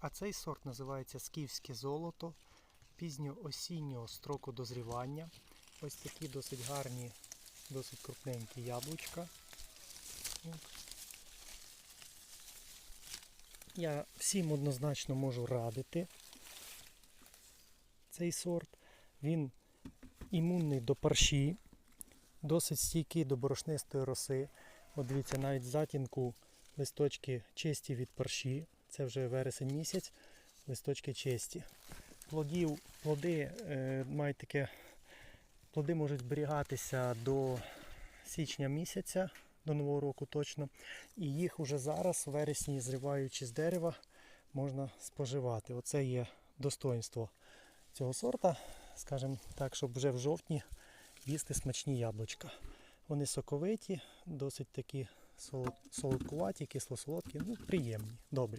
А цей сорт називається скіфське золото пізньоосіннього строку дозрівання. Ось такі досить гарні, досить крупненькі яблучка. Я всім однозначно можу радити цей сорт. Він імунний до парші, досить стійкий до борошнистої роси. От дивіться, навіть затінку листочки чисті від парші. Це вже вересень місяць, листочки чисті. Плодів, плоди е, мають таке, плоди можуть зберігатися до січня місяця, до нового року точно. І їх уже зараз, в вересні, зриваючи з дерева, можна споживати. Оце є достоинство цього сорта, скажімо так, щоб вже в жовтні їсти смачні яблучка. Вони соковиті, досить такі солодкуваті, кисло-солодкі, ну приємні, добрі.